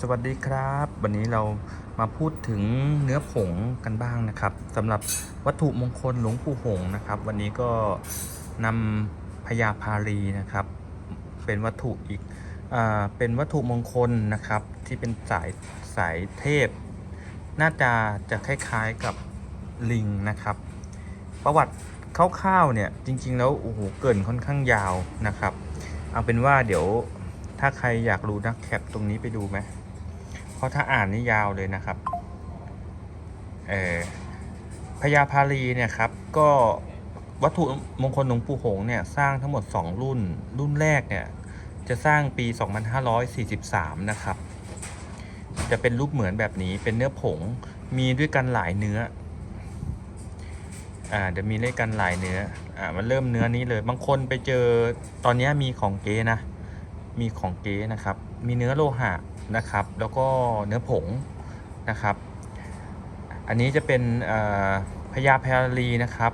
สวัสดีครับ วันนี้เรามาพูดถึงเนื้อผงกันบ้างนะครับสำหรับวัตถุมงคลหลวงปู่หงนะครับ วันนี้ก็นำพญาพาลีนะครับ เป็นวัตถุอีกอเป็นวัตถุมงคลนะครับ ที่เป็นสายสายเทพ น่าจะจะคล้ายๆกับลิงนะครับ ประวัติคร่าวๆเนี่ยจริง ๆ แล้วโอ้โหเกินค่อนข้างยาวนะครับ เอาเป็นว่าเดี๋ยวถ้าใครอยากรู้นะแคปตรงนี้ไปดูไหม เพราะถ้าอ่านนี่ยาวเลยนะครับเออพญาพาลีเนี่ยครับก็วัตถุมงคลหลวงปู่หงเนี่ยสร้างทั้งหมด 2 รุ่น รุ่นแรกเนี่ยจะสร้างปี 2543 นะครับ จะเป็นรูปเหมือนแบบนี้เป็นเนื้อผงมีด้วยกันหลายเนื้ออ่าเดี๋ยวมีด้วยกันหลายเนื้ออ่ามันเริ่มเนื้อนี้เลย บางคนไปเจอตอนนี้มีของเก๊นะ มีของเก๊นะครับ มีเนื้อโลหะ นะครับ แล้วก็เนื้อผงนะครับ อันนี้จะเป็นพญาพาลีนะครับ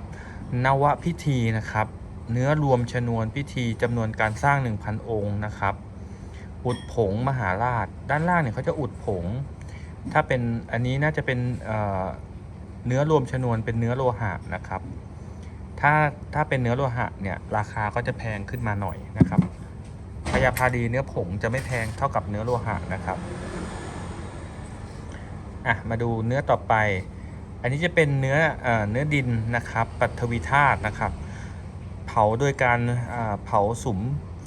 นวพิธีนะครับ เนื้อรวมชนวนพิธีจำนวนการสร้าง 1,000 องค์นะครับ อุดผงมหาราช ด้านล่างเนี่ยเขาจะอุดผง ถ้าเป็นอันนี้น่าจะเป็นเเนื้อรวมชนวนเป็นเนื้อโลหะนะครับ ถ้าถ้าเป็นเนื้อโลหะเนี่ยราคาก็จะแพงขึ้นมาหน่อยนะครับ พยาพาดีเนื้อผงจะไม่แพงเท่ากับเนื้อโลหะนะครับอะมาดูเนื้อต่อไป อันนี้จะเป็นเนื้อเออเนื้อดินนะครับปัทวีธาตุนะครับ เผาโดยการอ่าเผาสุม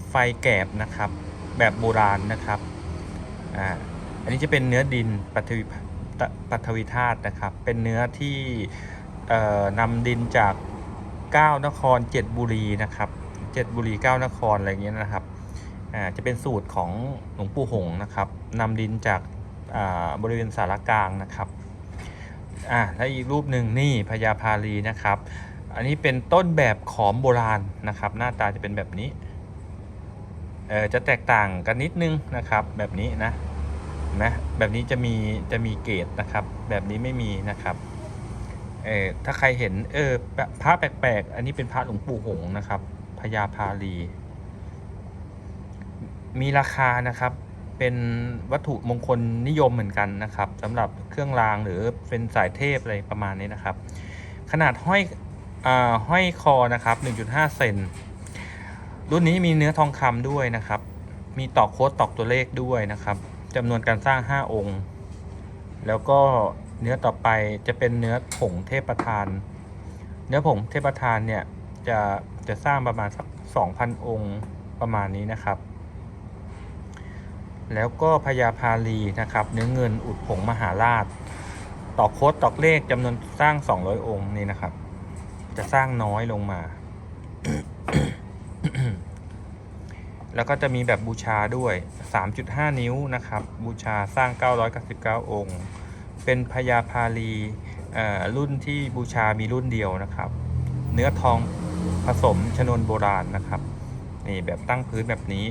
ไฟแกบนะครับ แบบโบราณนะครับอ่าอันนี้จะเป็นเนื้อดินปัทวีปัทวีธาตุนะครับ เป็นเนื้อที่เอ่อนำดินจากเก้านครเจ็ดบุรีนะครับเจ็ดบุรีเก้านครอะไรเงี้ยนะครับ อ่าจะเป็นสูตรของหลวงปู่หงนะครับนำดินจากอ่าบริเวณสารกลางนะครับอ่าและอีกรูปหนึ่งนี่พญาพาลีนะครับ อันนี้เป็นต้นแบบขอมโบราณนะครับ หน้าตาจะเป็นแบบนี้เออจะแตกต่างกันนิดนึงนะครับ แบบนี้นะนไหมแบบนี้จะมีจะมีเกตนะครับ แบบนี้ไม่มีนะครับเออถ้าใครเห็นเออพระแปลกๆ อันนี้เป็นพระหลวงปู่หงนะครับพญาพาลี มีราคานะครับเป็นวัตถุมงคลนิยมเหมือนกันนะครับสำหรับเครื่องรางหรือเป็นสายเทพอะไรประมาณนี้นะครับ ขนาดห้อยอห้อยคอนะครับ 1.5 เซนรุ่นนี้มีเนื้อทองคำด้วยนะครับ มีตอกโค้ดตอกตัวเลขด้วยนะครับจำนวนการสร้าง 5 องค์ แล้วก็เนื้อต่อไปจะเป็นเนื้อผงเทพประธาน เนื้อผงเทพประธานเนี่ยจะจะสร้างประมาณสัก 2,000 องค์ประมาณนี้นะครับ แล้วก็พญาพาลีนะครับเนื้อเงินอุดผงมหาราชตอกโคดตอกเลขจำนวนสร้าง 200 องค์นี่นะครับ จะสร้างน้อยลงมา แล้วก็จะมีแบบบูชาด้วย 3.5 นิ้วนะครับ บูชาสร้าง 999 องค์ เป็นพญาพาลีรุ่นที่บูชามีรุ่นเดียวนะครับ เนื้อทองผสมชนวนโบราณนะครับ นี่แบบตั้งพื้นแบบนี้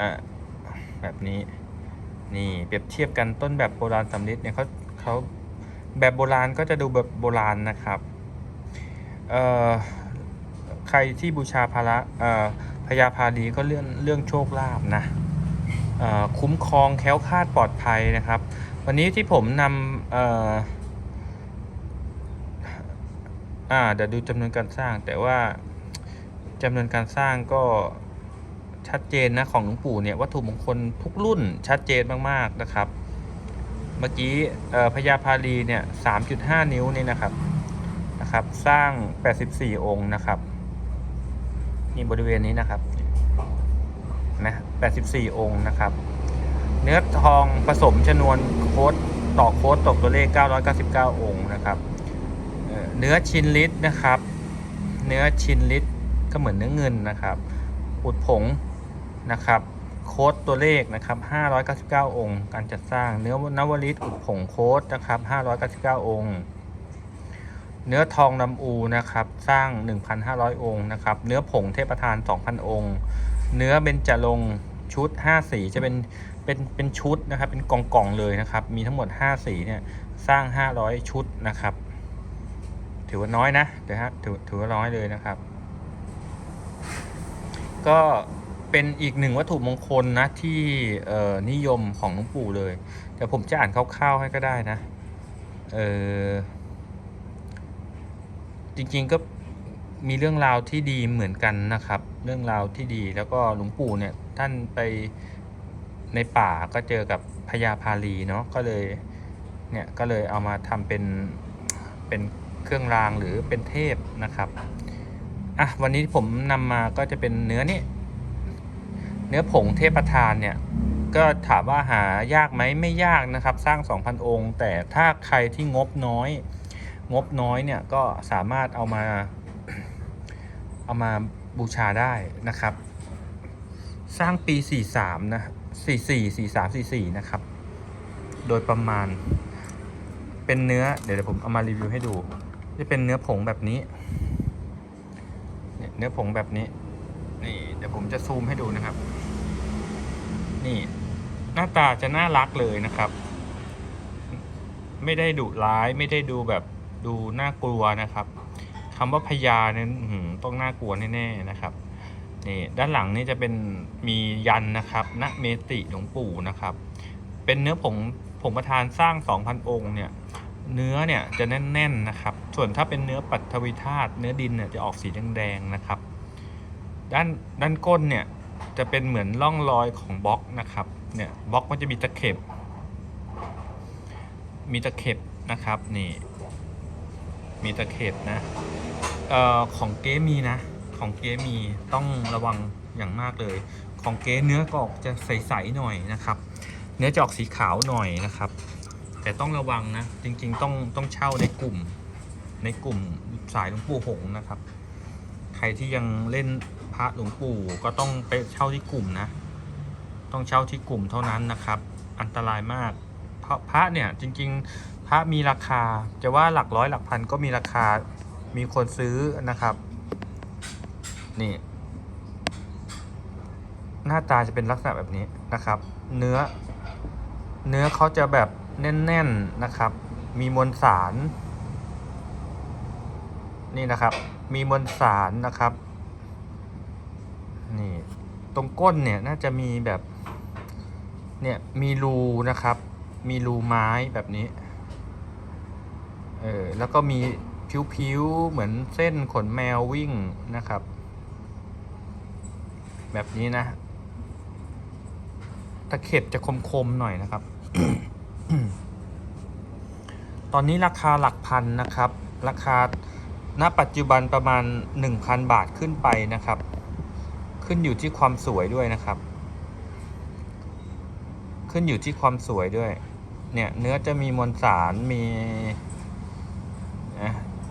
อ่า แบบนี้ นี่เปรียบเทียบกันต้นแบบโบราณสำริดเนี่ยเขาเขาแบบโบราณก็จะดูแบบโบราณนะครับเอ่อใครที่บูชาพระเอ่อพญาพาลีก็เรื่องเรื่องโชคลาภนะเอ่อคุ้มครองแค้วคาดปลอดภัยนะครับ วันนี้ที่ผมนำเอ่ออ่าเดี๋ยวดูจำนวนการสร้างแต่ว่าจำนวนการสร้างก็ ชัดเจนนะของหลวงปู่เนี่ยวัตถุมงคลทุกรุ่นชัดเจนมากๆนะครับ เมื่อกี้พญาพาลีเนี่ย3.5นิ้วนี่นะครับนะครับ สร้าง84องค์นะครับนี่บริเวณนี้นะครับนะ84องค์นะครับ เนื้อทองผสมชนวนโค้ดต่อโค้ดตกตัวเลข 999 องค์นะครับเนื้อชินลิตรนะครับ เนื้อชินลิตรก็เหมือนเนื้อเงินนะครับ อุดผง นะครับ โค้ดตัวเลขนะครับ 599 องค์ การจัดสร้างเนื้อนวลิตอุดผงโค้ดนะครับ 599 องค์ เนื้อทองนำอูนะครับ สร้าง 1,500 องค์นะครับ เนื้อผงเทพประธาน 2,000 องค์ เนื้อเบญจรงชุด 5 สีจะเป็นเป็นเป็นชุดนะครับ เป็นกล่องกล่องเลยนะครับ มีทั้งหมด 5 สีเนี่ยสร้าง 500 ชุดนะครับ ถือว่าน้อยนะเดี๋ยวฮะถือถือว่าน้อยเลยนะครับ ก็ เป็นอีกหนึ่งวัตถุมงคลนะที่นิยมของหลวงปู่เลยแต่ผมจะอ่านคร่าวๆให้ก็ได้นะเออจริงๆก็มีเรื่องราวที่ดีเหมือนกันนะครับ เรื่องราวที่ดีแล้วก็หลวงปู่เนี่ยท่านไปในป่าก็เจอกับพญาพาลีเนาะก็เลยเนี่ยก็เลยเอามาทำเป็นเป็นเครื่องรางหรือเป็นเทพนะครับอะวันนี้ผมนำมาก็จะเป็นเนื้อนี่ เนื้อผงเทพประธานเนี่ยก็ถามว่าหายากไหมไม่ยากนะครับ สร้าง 2,000 องค์ แต่ถ้าใครที่งบน้อย งบน้อยเนี่ยก็สามารถเอามา เอามาบูชาได้นะครับ สร้างปี 43 นะ 44 43 44 นะครับ โดยประมาณ เป็นเนื้อเดี๋ยวผมเอามารีวิวให้ดู จะเป็นเนื้อผงแบบนี้ เนี่ยเนื้อผงแบบนี้ นี่เดี๋ยวผมจะซูมให้ดูนะครับ นี่หน้าตาจะน่ารักเลยนะครับ ไม่ได้ดุร้ายไม่ได้ดูแบบดูน่ากลัวนะครับคำว่าพญาเนี่ยต้องน่ากลัวแน่ๆนะครับนี่ด้านหลังนี่จะเป็นมียันนะครับณเมติหลวงปู่นะครับ เป็นเนื้อผงผงประธานสร้าง 2,000 องค์เนี่ยเนื้อเนี่ยจะแน่นๆนะครับ ส่วนถ้าเป็นเนื้อปัทวิธาตเนื้อดินเนี่ยจะออกสีแดงๆนะครับ ด้านด้านก้นเนี่ย จะเป็นเหมือนร่องรอยของบล็อกนะครับเนี่ยบล็อกมันจะมีตะเข็บ มีตะเข็บนะครับนี่มีตะเข็บนะเอ่อของเก๊มีนะ ของเก๊มีต้องระวังอย่างมากเลย ของเก๊เนื้อก็ออกจะใสๆหน่อยนะครับ เนื้อจะออกสีขาวหน่อยนะครับ แต่ต้องระวังนะ จริงๆต้องต้องเช่าในกลุ่ม ในกลุ่มสายหลวงปู่หงนะครับ ใครที่ยังเล่น พระหลวงปู่ก็ต้องไปเช่าที่กลุ่มนะ ต้องเช่าที่กลุ่มเท่านั้นนะครับ อันตรายมาก เพราะพระเนี่ยจริง ๆ พระมีราคา จะว่าหลักร้อยหลักพันก็มีราคา มีคนซื้อนะครับ นี่ หน้าตาจะเป็นลักษณะแบบนี้นะครับ เนื้อ เนื้อเขาจะแบบแน่น ๆนะครับ มีมวลสาร นี่นะครับ มีมวลสารนะครับ ตรงก้นเนี่ยน่าจะมีแบบเนี่ยมีรูนะครับ มีรูไม้แบบนี้ เออแล้วก็มีผิวๆเหมือนเส้นขนแมววิ่งนะครับ แบบนี้นะ ตะเข็บจะคมๆหน่อยนะครับ ตอนนี้ราคาหลักพันนะครับ ราคาณปัจจุบันประมาณ 1,000 บาทขึ้นไปนะครับ ขึ้นอยู่ที่ความสวยด้วยนะครับ ขึ้นอยู่ที่ความสวยด้วย เนี่ยเนื้อจะมีมวลสารมี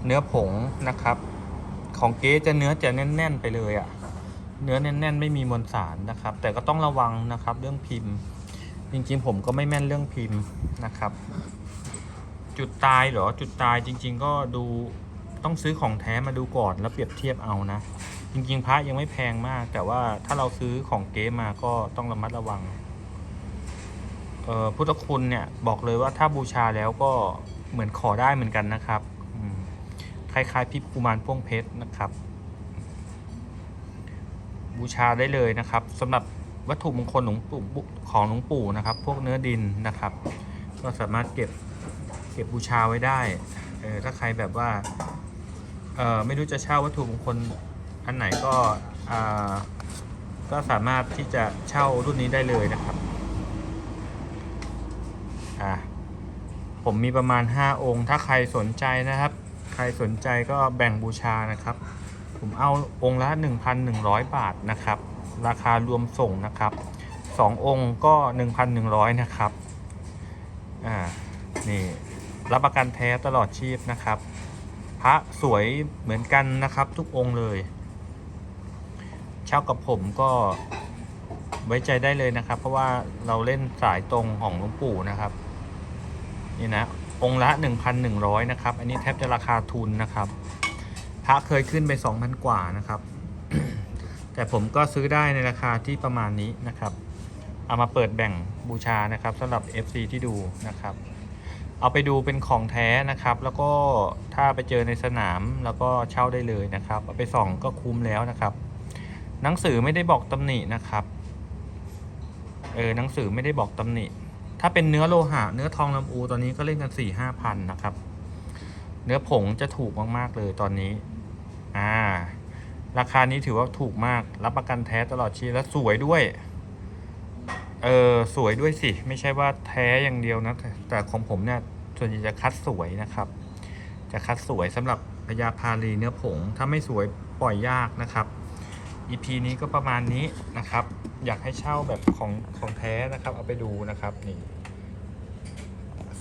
เนื้อผงนะครับ ของเก๊จะเนื้อจะแน่น ๆ ไปเลยอะ่ะ เนื้อแน่น ๆ ไม่มีมวลสารนะครับ แต่ก็ต้องระวังนะครับ เรื่องพิมพ์ จริงๆ ผมก็ไม่แม่นเรื่องพิมพ์นะครับ จุดตายเหรอจุดตายจริง ๆ ก็ดูต้องซื้อของแท้มาดูก่อนแล้วเปรียบเทียบเอานะ จริงๆพระยังไม่แพงมาก แต่ว่าถ้าเราซื้อของเก๊มาก็ต้องระมัดระวังเอ่อพุทธคุณเนี่ยบอกเลยว่าถ้าบูชาแล้วก็เหมือนขอได้เหมือนกันนะครับคล้ายๆพิกุมารพ่วงเพชรนะครับ บูชาได้เลยนะครับสำหรับวัตถุมงคลหลวงปู่ของหลวงปู่นะครับ พวกเนื้อดินนะครับ ก็สามารถเก็บเก็บบูชาไว้ได้เออถ้าใครแบบว่าเออไม่รู้จะเช่าวัตถุมงคล อันไหนก็ก็สามารถที่จะเช่ารุ่นนี้ได้เลยนะครับอะผมมีประมาณ 5 องค์ ถ้าใครสนใจนะครับ ใครสนใจก็แบ่งบูชานะครับ ผมเอาองค์ละ 1,100 บาทนะครับ ราคารวมส่งนะครับ 2 องค์ก็ 1,100 นะครับ อ่า นี่ รับประกันแท้ตลอดชีพนะครับ พระสวยเหมือนกันนะครับทุกองค์เลย ช่ากับผมก็ไว้ใจได้เลยนะครับ เพราะว่าเราเล่นสายตรงของหลวงปู่นะครับ นี่นะ องค์ละ 1,100 นะครับ อันนี้แทบจะราคาทุนนะครับพระเคยขึ้นไป 2,000 กว่านะครับ แต่ผมก็ซื้อได้ในราคาที่ประมาณนี้นะครับ เอามาเปิดแบ่งบูชานะครับสำหรับ FC ที่ดูนะครับ เอาไปดูเป็นของแท้นะครับ แล้วก็ถ้าไปเจอในสนามแล้วก็เช่าได้เลยนะครับ เอาไปส่องก็คุ้มแล้วนะครับ หนังสือไม่ได้บอกตำหนินะครับ เออหนังสือไม่ได้บอกตำหนิ ถ้าเป็นเนื้อโลหะ เนื้อทองลำอูตอนนี้ก็เล่นกันสี่ห้าพันนะครับ เนื้อผงจะถูกมากๆเลยตอนนี้ อ่า ราคานี้ถือว่าถูกมาก รับประกันแท้ตลอดชีพและสวยด้วย เออสวยด้วยสิ ไม่ใช่ว่าแท้อย่างเดียวนะ แต่แต่ของผมเนี่ยส่วนใหญ่จะคัดสวยนะครับ จะคัดสวยสำหรับพญาพาลีเนื้อผง ถ้าไม่สวยปล่อยยากนะครับ EP นี้ก็ประมาณนี้นะครับ อยากให้เช่าแบบของของแท้นะครับ เอาไปดูนะครับนี่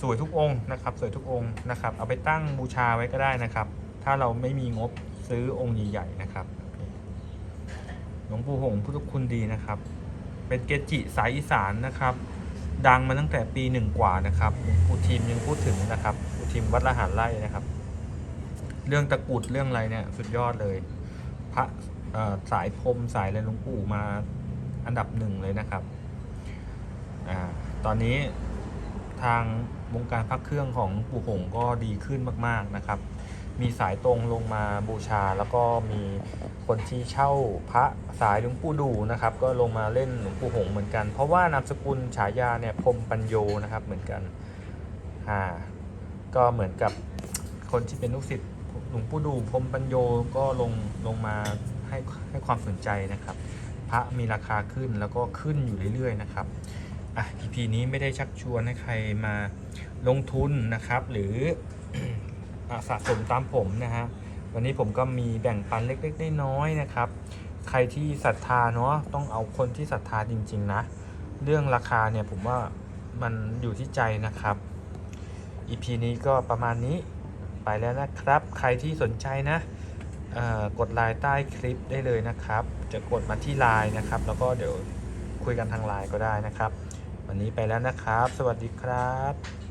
สวยทุกองค์นะครับ สวยทุกองค์นะครับ เอาไปตั้งบูชาไว้ก็ได้นะครับ ถ้าเราไม่มีงบซื้อองค์ใหญ่ๆนะครับหลวงปู่หงพุทธคุณดีนะครับ เป็นเกจิสายอีสานนะครับ ดังมาตั้งแต่ปีหนึ่งกว่านะครับครูทีมยังพูดถึงนะครับครูทีมวัดละหารไร่นะครับ เรื่องตะกรุดเรื่องอะไรเนี่ยสุดยอดเลย พระ สายพรมสายอะไรหลวงปู่มาอันดับหนึ่งเลยนะครับอตอนนี้ทางวงการพักเครื่องของปู่หงก็ดีขึ้นมากๆนะครับ มีสายตรงลงมาบูชา แล้วก็มีคนที่เช่าพระสายหลวงปู่ดูนะครับ ก็ลงมาเล่นหลวงปู่หงเหมือนกัน เพราะว่านามสกุลฉายาเนี่ยพรมปัญโยนะครับเหมือนกันอ่าก็เหมือนกับคนที่เป็นลูกศิษย์หลวงปู่ดูพรมปัญโยก็ลงลงมา ให้ให้ความสนใจนะครับ พระมีราคาขึ้นแล้วก็ขึ้นอยู่เรื่อยๆนะครับอะ EP นี้ไม่ได้ชักชวนให้ใครมาลงทุนนะครับ หรือสะสมตามผมนะฮะวันนี้ผมก็มีแบ่งปันเล็กๆน้อยๆนะครับ ใครที่ศรัทธาเนาะต้องเอาคนที่ศรัทธาจริง ๆ นะ เรื่องราคาเนี่ยผมว่ามันอยู่ที่ใจนะครับ EP นี้ก็ประมาณนี้ไปแล้วนะครับ ใครที่สนใจนะ กดไลน์ใต้คลิปได้เลยนะครับ จะกดมาที่ไลน์นะครับ แล้วก็เดี๋ยวคุยกันทางไลน์ก็ได้นะครับ วันนี้ไปแล้วนะครับ สวัสดีครับ